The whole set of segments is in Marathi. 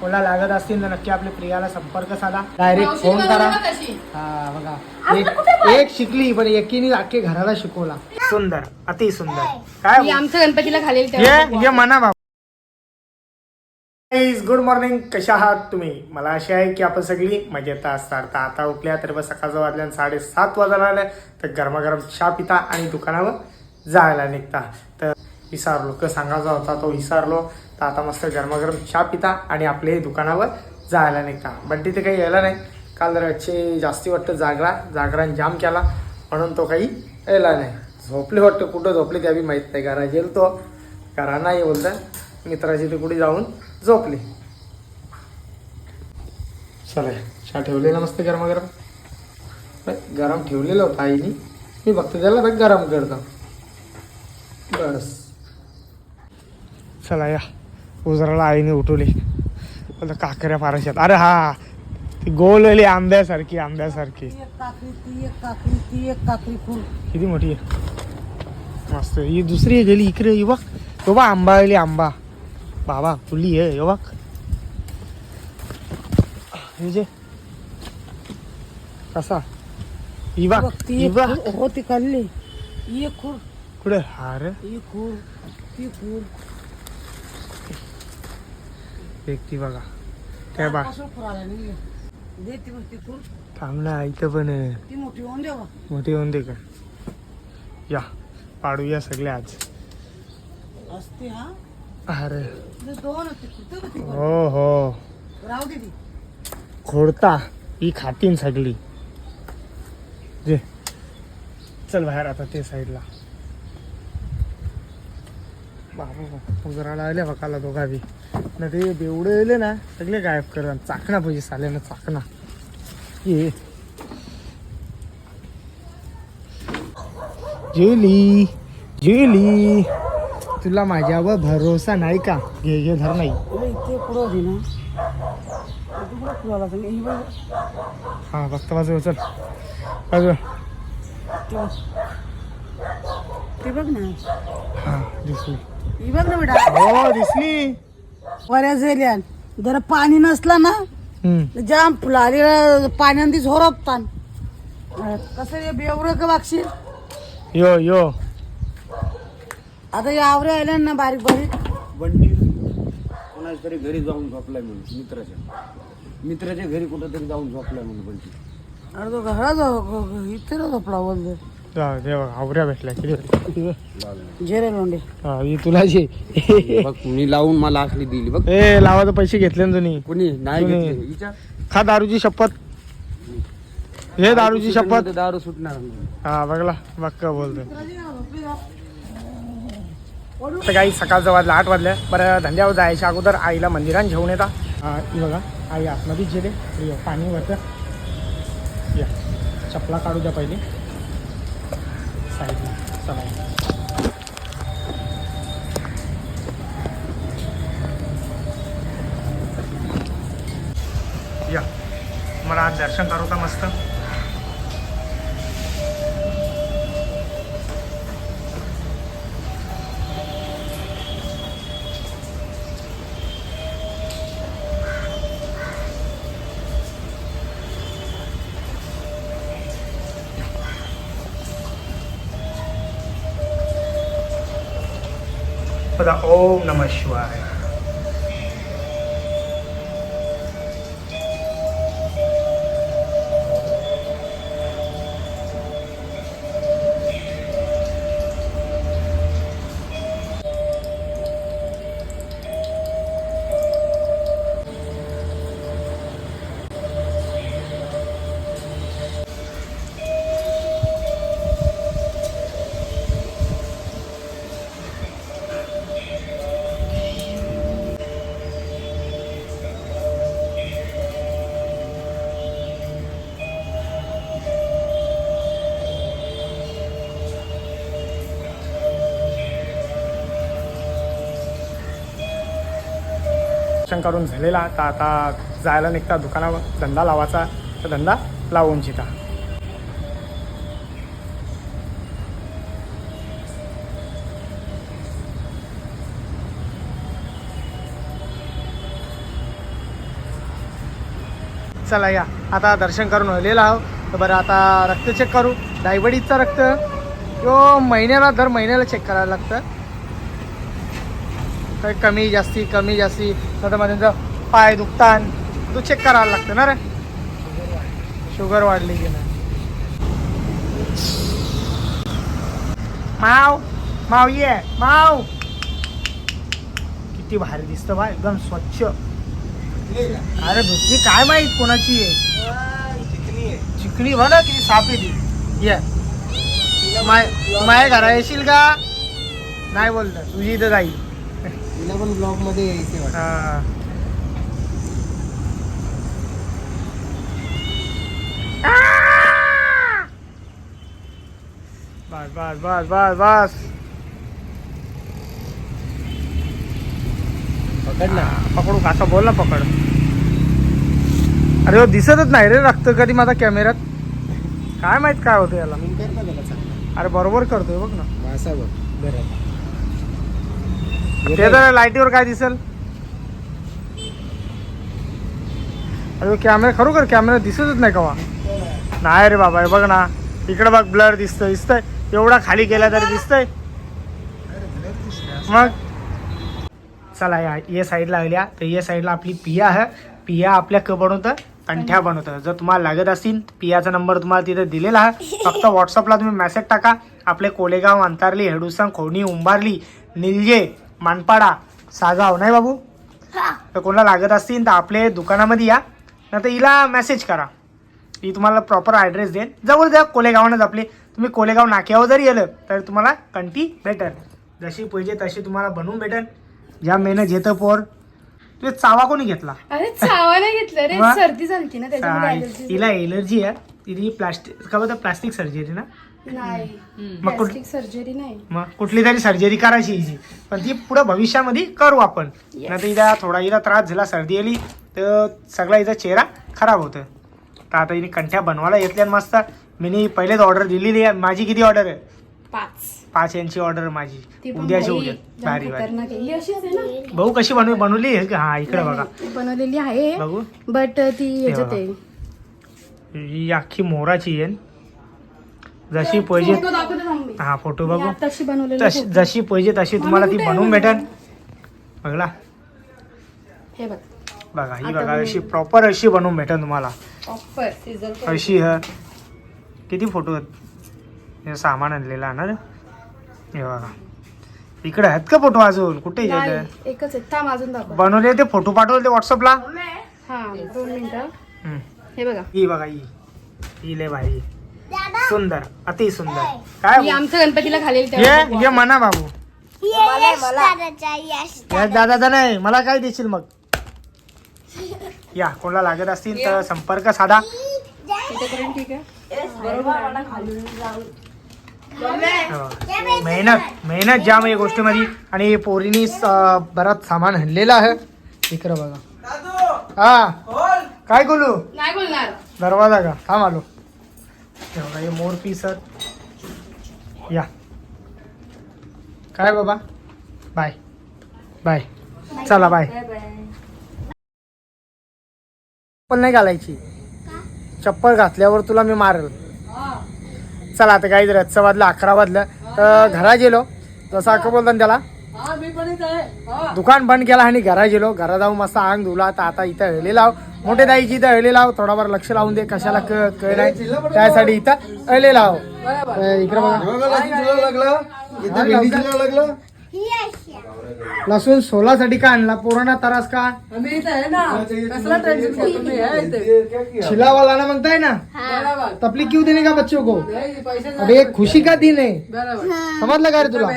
कोणाला लागत असतील तर नक्की आपल्या प्रियाला संपर्क साधा. डायरेक्ट फोन करा. बघा हा बघा. एक एक शिकली पण एकीने अख्खे घराला शिकवला. सुंदर अति सुंदर. काय मी आमच्या गणपतीला ये ये म्हणा बाबा. गुड मॉर्निंग कशा आहात तुम्ही? मला अशी आहे की आपण सगळी मजेत असतात तर आता उठल्या तर बस सकाळचं वाजल्या साडेसात वाजायला आल्या तर गरमागरम चहा पिता आणि दुकानावर जायला निघता. तर विसरलो. क सांगायचा होता तो विसरलो. तर आता मस्त गरमागरम चहा पिता आणि आपले दुकानावर जायला निघता. पण तिथे काही यायला नाही. काल रचे जास्ती वाटतं जागरा. जागरान जाम केला. म्हणून तो काही यायला नाही. झोपले वाटतं. कुठं झोपले त्या बी माहीत नाही. घरा गेल तो. घरा नाही बोलतं. मित्राची ते कुठे जाऊन झोपले. चला चहा ठेवलेला मस्त गरमागरम. गरम ठेवलेलं होतं आईनी. मी बघतो त्याला तर गरम करतो. बस. चला या. उजराला आईने उठवली. काकऱ्या फारशात अरे हा ती गोलवली आंब्यासारखी आंब्यासारखी. किती मोठी आहे? मस्त ही दुसरी आहे गेली इकडे बघ. तो बा आंबा आली आंबा. बाबा फुली आहे हे बघ. हे जे. कसा? बघ, ती ही ती काढली ही एक खूर कुठे? हार ही खूर ती खूर व्यक्ती बघा. काय बा थांब ना इथं पण मोठी होऊन दे का? या पाडूया सगळे आज. असते हा? अरे. हो हो. खोडता ही खातीन सगळी. जे. चल बाहेर आता ते साईडला. बाबा उजराला आले बघाला दोघा बी ना ते बेवडे येले ना सगळे गायब कर चाकणा पाहिजे साल्यानं चाकणा. ये. जुली जुली तुला माझ्यावर भरोसा नाही का? घे घे धर नाही. ही फक्त बाजू चल. बाजू ती बघ. ना. हा दिसली. बघ ना बेटा. हो दिसली. बऱ्याच झाल्या जरा पाणी नसलं ना हम्म. जाम फुलाली पाण्याने झोरपतान. कसं हे बेवरं का वागशील? यो यो. आता या आवरे आल्या ना बारीक बारीक. बंटी कोणाच्या तरी घरी जाऊन झोपलाय म्हणून मित्राच्या. मित्राच्या घरी कुठं जाऊन झोपलाय म्हणून बंटी. अरे तो घरात जाऊ इथे ना झोपला बोलते आवऱ्या भेटल्या किती भेटल्या? झेरे लोंडे. हा ही तुला जे बघ मी लावून मला आखली दिली बघ. ए लावायचे पैसे घेतले ना तुम्ही कोणी? नाही? घेतले. विचार. खा दारूची शपथ. हे दारूची शपथ. दारू सुटणार नाही. हा बघला बघ का बोलतोय. तर काही सकाळचं वाजलं आठ वाजल्या. बरं धंद्यावर जायच्या अगोदर आईला मंदिरात घेऊन येता. हा, ही बघा आई आतमध्येच गेले हे पाणी वरतं या चपला काढू द्या पहिले. साईडला. चला. या. मला आज दर्शन करू का मस्त. ಸದಾ ಓಂ ನಮಃ ಶಿವಾಯ दर्शन करून झालेला तर आता जायला निघता दुकानावर धंदा लावायचा तर धंदा लावून चिता चला या आता दर्शन करून आलेला आहो तर बरं आता रक्त चेक करू. डायबिटीजचं रक्त. तो महिन्याला दर महिन्याला चेक करायला लागतं. काही कमी जास्ती कमी जास्ती. तर मग त्यांचं पाय दुखतान. तो चेक करायला लागतं ना रे? शुगर वाढली की नाही. माव माव ये. माव. किती भारी दिसतं बा एकदम स्वच्छ. अरे धुतली काय माहीत कोणाची आहे? चिकणी बघ ना किती साफ आहे ती. ये. माय माय घरा येशील का? नाही बोलत तुझी इथं जाईल. तिला पण ब्लॉगमध्ये यायचे. हा. बस बस बस बस बस. पकड ना. पकडू का? असं बोल ना पकड. अरे हो दिसतच नाही रे रक्त कधी माझा कॅमेऱ्यात. काय माहीत काय होतं याला. अरे बरोबर करतोय बघ ना. बघ बरं. ते तर लाईटीवर काय दिसेल? अरे कॅमेरा खरोखर कॅमेरा दिसतच नाही कवा. नाही रे बाबा हे बघ ना. इकडे बघ ब्लर दिसतंय दिसतंय. एवढा खाली गेला तरी दिसतंय. मग? चला या ये साईडला आल्या. तर ये साईडला आपली पिया आहे. पिया आपल्या क बनवतं कंठ्या बनवतं. जर तुम्हाला लागत असतील पियाचा नंबर तुम्हाला तिथे दिलेला आहे. फक्त व्हॉट्सअपला तुम्ही मेसेज टाका. आपले कोलेगाव अंतारली हेडुसंग खोडणी उंबारली निलजे मानपाडा. सागाव नाही बाबू? तर कोणाला लागत असतील तर आपले दुकानामध्ये या. नाही तर हिला मेसेज करा. ही तुम्हाला प्रॉपर ॲड्रेस देईन. जवळ द्या कोलेगावानंच आपले. तुम्ही कोलेगाव नाक्यावर जरी गेलं तर तुम्हाला कंटी भेटेल. जशी पाहिजे तशी तुम्हाला बनवून भेटेल. ज्या मेहनत घेतं पोर तुझे चावा कोणी घेतला? अरे चावा नाही घेतलं रे. मग? सर्दी झाली ना त्याच्यामुळे तिला एलर्जी आहे. तिने प्लास्टिक का बोलतं प्लास्टिक सर्जरी ना. नाही. मग कुठ प्लास्टिक सर्जरी नाही. मग कुठली तरी सर्जरी करायची हिची पण ती पुढे भविष्यामध्ये करू आपण. नाही तर हिला थोडा हिला त्रास झाला सर्दी आली तर सगळा हिचा चेहरा खराब होतं तर आता हिने कंठ्या बनवायला घेतल्या मस्त मी पहिलेच ऑर्डर दिलेली आहे. माझी किती ऑर्डर आहे? पाच. पाच यांची ऑर्डर माझी. पण उद्याची उद्या. जाम भारी भारी. खतरनाक आहे. ही अशीच आहे ना? भाऊ कशी बनवली बनवली आहे? का? हा इकडे बघा. ती बनवलेली आहे. बघू. बट ती ह्याच्यात बघा. आहे. ही अख्खी मोराची आहे. जशी पाहिजे. हा फोटो बघू. बनवलेली तशी. जशी पाहिजे तशी तुम्हाला ती बनवून. भेटेल बघला. हे बघ. बघा ही बघा. अशी प्रॉपर अशी बनवून भेटेल तुम्हाला. अशी ह. किती फोटो आहेत? हे सामान आणलेलं आहे ना रे. हे बघा. इकडे आहेत का फोटो अजून? कुठे गेले एकच आहे थांब अजून दाखव. बनवले ते फोटो पाठवले ते व्हॉट्सअपला हा दोन मिनिटं. हम्म. हे बघा. ही बघा ही. ही लय भाई सुंदर अति सुंदर. काय ही? आमच्या गणपतीला घालेल ये तेव्हा ये म्हणा बाबू. या दादाचा नाही मला काय देशील मग? या कोणाला लागत असतील तर संपर्क साधा. तिथेपर्यंत ठीक आहे. हो. मेहनत मेहनत जाम आहे गोष्टीमध्ये. आणि पोरीनी बराच सामान आणलेलं आहे. इकडं बघा. हा. काय बोलू नाही बोलणार. दरवाजा का? थांब आलो. बघा, हे मोर पीस. या. काय बाबा? बाय. बाय. चला बाय. चप्पल नाही घालायची. चप्पल घातल्यावर तुला मी मारेल. चला आता काही रातचं वाजलं अकरा वाजलं. तर घरा गेलो. जसं अक्का बोलतात ना त्याला दुकान बंद केला आणि घरा गेलो. घरा जाऊन मस्त अंग धुला तर आता इथं हळली लाव मोठे दाईची इथं हळली लाव थोडाफार लक्ष लावून दे कशाला क कळ नाही त्यासाठी इथं हळली लाव इकडे बघा. लसूण सोलासाठी का आणला? पुराणा तरास का? छिलावाला ना. म्हणताय ना? तपली क्यों देने का बच्चों को? अबे एक खुशी का दिन? है. समजलं का रे तुला?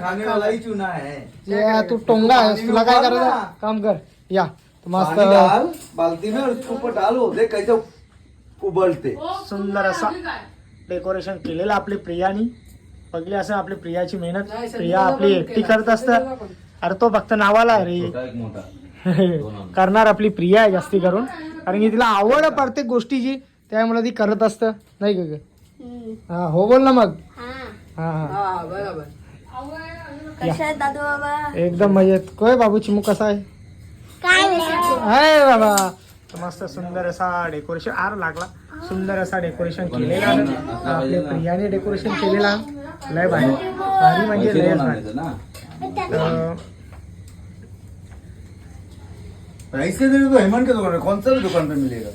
खाने वाला चुना है ये तू टोंगा आहेस. तुला काय करायचं? काम कर. या. मस्त. पानी डाल बाल्टी में और उसके ऊपर डालो देख कैसे उबलते. सुंदर असा डेकोरेशन केलेलं आपली प्रियानी. बघली असं आपली प्रियाची मेहनत? प्रिया आपली एकटी करत असत. अरे तो फक्त नावाला रे. करणार आपली प्रिया आहे जास्ती करून. कारण की तिला आवड आहे प्रत्येक गोष्टीची. त्यामुळे ती करत असतं. नाही का ग? हा हो बोल ना मग. हा. हा कशा दादू बाबा? एकदम मजेत. कोय बाबू चिमू कसा आहे? काय आहे बाबा. मस्त सुंदर असा डेकोरेशन आर लागला. सुंदर असा डेकोरेशन केलेला. आपल्या प्रियाने डेकोरेशन केलेला. लय भारी. भारी म्हणजे लय भारी. तर ऐसे तरी तो हेमंत के दुकान में कौन सा भी दुकान पे मिलेगा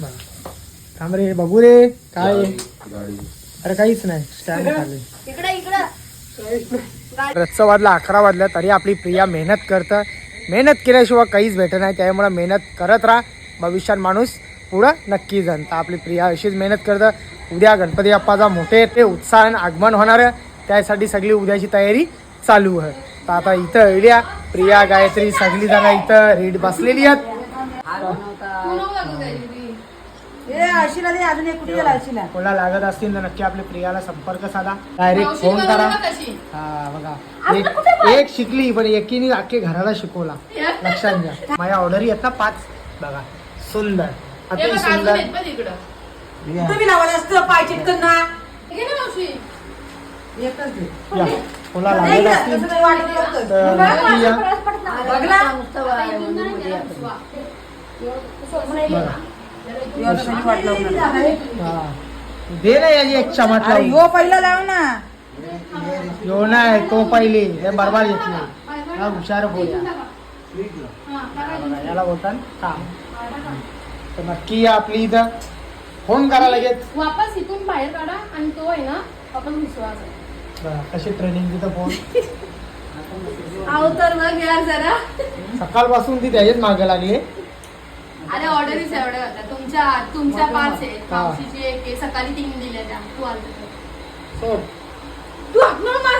बघा. थांब रे बघू रे. काय? अरे काहीच नाही. स्टँड खाली. इकडे इकडं. रच्च वाजला अकरा वाजल्या तरी आपली प्रिया मेहनत करतं. मेहनत केल्याशिवाय काहीच भेटत नाही. त्यामुळे मेहनत करत राहा. भविष्यात माणूस पुढं नक्की जाण तर आपली प्रिया अशीच मेहनत करतं. उद्या गणपती बाप्पाचा मोठे. ते उत्साहान आगमन होणार आहे. त्यासाठी सगळी उद्याची तयारी चालू आहे. तर आता इथं येऊया. प्रिया गायत्री सगळी जण इथं रीड बसलेली आहेत. ए आशिला दे अजून एक कुठे गेला आशिला? कोणाला लागत असतील तर नक्की आपल्या प्रियाला संपर्क साधा. डायरेक्ट फोन करा. हा बघा. एक एक शिकली पण एकीने अख्खे घराला शिकवला. लक्षात घ्या. माझ्या ऑर्डर आहेत ना पाच. बघा. सुंदर. अति सुंदर तुम्ही लावायला असतं पाय चिटकन ना. एकच दे. या. कोणाला नाही लागत का? असतील? तसं काही वाटत नव्हतं. तर नक्की या. बघला बघा. दे ना याची एक चमाट लावून. यो पहिला लाव ना. यो नाही तो पहिले. हे बरबाद घेतले. हा हुशार बोल याला बोलतात काम तर नक्की आपली इथं. फोन करा लगेच. वापस इथून बाहेर काढा आणि तो आहे ना आपण विश्वास कशी ट्रेनिंग तिथं फोन आहो तर मग यार जरा. सकाळपासून ती त्याच्याच मागे लागली. अरे ऑर्डरीच एवढ्या होत्या तुमच्या तुमच्या पाच आहे हा. मावशीची एक आहे. सकाळी तीन दिल्या त्या. तू आलता तर. सोड. तू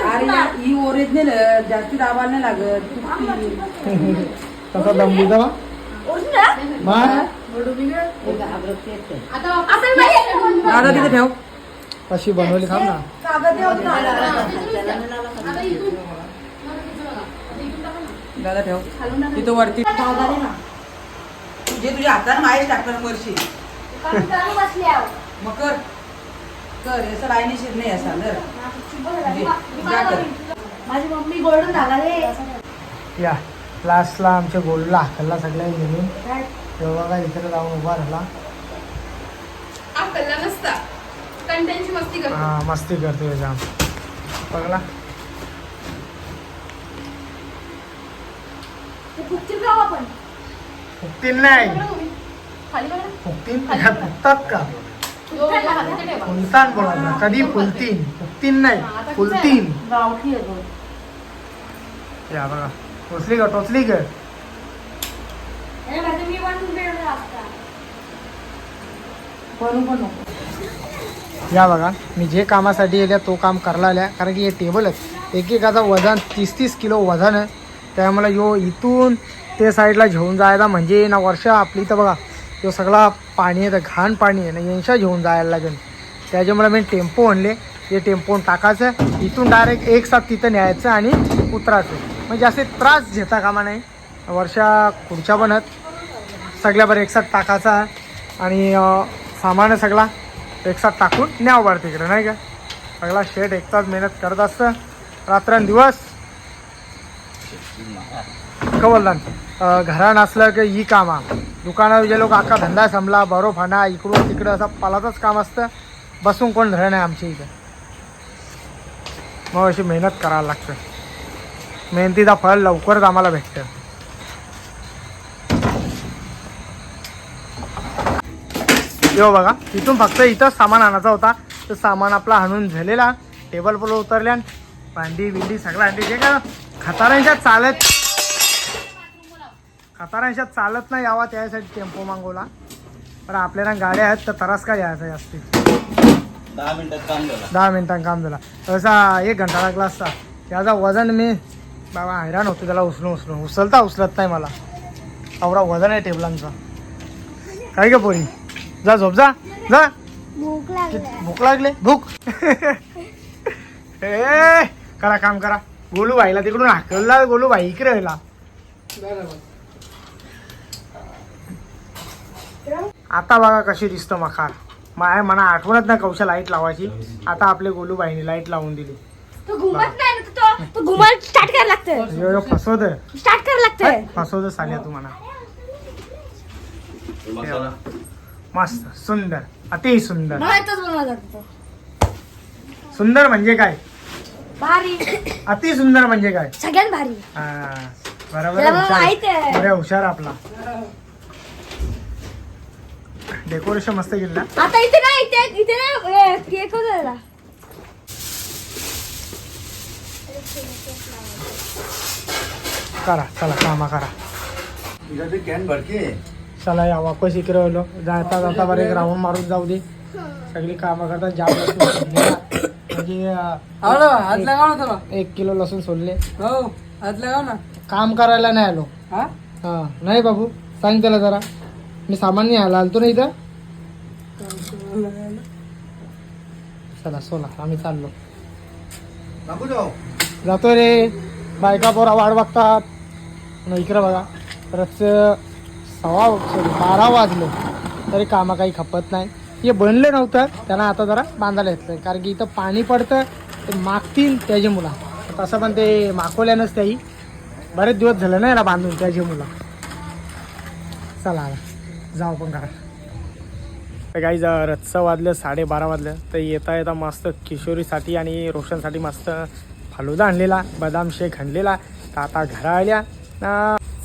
अरे या- ही ओरिजिनल जास्ती दाबायला नाही लागत. तुटती. तसा दम आता वापस दादा तिथे ठेव. कशी बनवली थांब ना. कागद इथून. दादा ठेव. तिथं वरती जे तुझ्या हाताने माहीत टाकणार वर्षी मग कर. कर असं लाईनीशीर नाही असा जर. माझी मम्मी गोल्डन धागा रे. या लास्टला आमच्या गोलला हाकलला सगळ्या मिळून. तेव्हा काय इकडे जाऊन उभा राहिला. आपल्याला नसता. कंटेंटची मस्ती करतो. हा मस्ती करतोय जाम. बघला. कुठची गाव आपण. फुकतील नाही. फुकतील फुकतात का? फुलतान बोला कधी फुलतील? फुकतील नाही. फुलतील. या बघा. टोचली का टोचली का या बघा मी जे कामासाठी येत्या तो काम करला आल्या. कारण की हे टेबलच एकेकाचा वजन तीस तीस किलो वजन आहे. त्यामुळे यो इथून ते साईडला घेऊन जायला म्हणजे ना वर्ष आपली तर बघा तो सगळा पाणी आहे तर घाण पाणी आहे ना यांच्या घेऊन जायला लागेल. त्याच्यामुळे मी टेम्पो आणले. ते टेम्पोन टाकायचं इथून डायरेक्ट एक साथ तिथं न्यायचं आणि उतरायचं. म्हणजे असे त्रास घेता कामा नाही वर्षा खुर्च्या बनत. सगळ्यावर एक साथ टाकायचा आणि सामान सगळा एक साथ टाकून न्यावं वर तिकडे नाही का? सगळा शेट एक तास मेहनत करत असतं. रात्रंदिवस कवलदान. घरा नसलं की ही कामा. दुकानावर जे लोक अख्खा धंदा संपला बरो फाना इकडून तिकडं असं पालाचंच काम असतं. बसून कोण धरण आहे आमच्या इथं. मग अशी मेहनत करायला लागतं. मेहनतीचा फळ लवकरच आम्हाला भेटतं. यो बघा तिथून फक्त इथं सामान आणायचा होता. तर सामान आपला आणून झालेला. टेबल पर उतरल्यान भांडी बिंडी सगळं आणली. जे का खतारांच्या चालत खतारांच्या चालत नाही यावा त्यासाठी टेम्पो मागवला. पण आपल्याला गाड्या आहेत तर त्रास काय यायचा जास्ती? दहा मिनिटात काम झालं. दहा मिनिटांनी काम झाला. तसा एक घंटा लागला असता. त्याचा वजन मी बाबा हैराण होतो त्याला उचलून उचलून. उचलता उचलत नाही मला. एवढा वजन आहे टेबलांचा. काय ग पोरी? जा झोप जा. जा. भूक लागली. भूक लागले? भूक. ए करा काम करा. गोलू भाईला तिकडून हाकलला गोलू भाई इकडे राहिला आता बघा कशी दिसतं मखार. माय मला आठवणत नाही कौशा लाइट लावायची. आता आपले गोलू भाईने लाइट लावून दिली. तो घुमत नाही ना तो? तो घुमत स्टार्ट करायला लागतं यो, यो फसवत स्टार्ट करायला फसवत साल्या तू म्हणा. बघा. मस्त सुंदर अति सुंदर सुंदर म्हणजे काय? भारी. अति सुंदर म्हणजे काय? सगळ्यात भारी. हा, बरोबर त्याला हुशार. माहीत आहे. बरं हुशार आपला. डेकोरेशन मस्त केलं ना? आता इथे नाही इथे इथे नाही केक होता करा चला कामा करा. कॅन चला या वापस इकडे आलो. जाता जाता बरं एक राऊंड मारून जाऊ दे. सगळी कामं करतात जाम म्हणजे अं, एक- एक किलो लसूण सोडले काम करायला नाही आलो. हा? नाही बाबू सांग त्याला जरा. मी सामान नाही आला आलतो ना इथं. चला सोला आम्ही चाललो. जातो रे. बायका पोरा वाट बघतात. न इकडं बघा. परत सव्वा सॉरी बारा वाजले. तरी कामं काही खपत नाही. हे बनले नव्हतं. त्यांना आता जरा बांधायला येतलं कारण की इथं पाणी पडतं ते मागतील त्याचे मुला. तसं पण ते मागवल्यानंच त्याही. बरेच दिवस झाले ना याला बांधून त्याचे मुलं. चला जाऊ पण करा तर काही रत्सं वाजलं साडेबारा वाजलं. तर येता येता मस्त किशोरीसाठी आणि रोशनसाठी मस्त फालुदा आणलेला बदाम शेक आणलेला. तर आता घरा आल्या.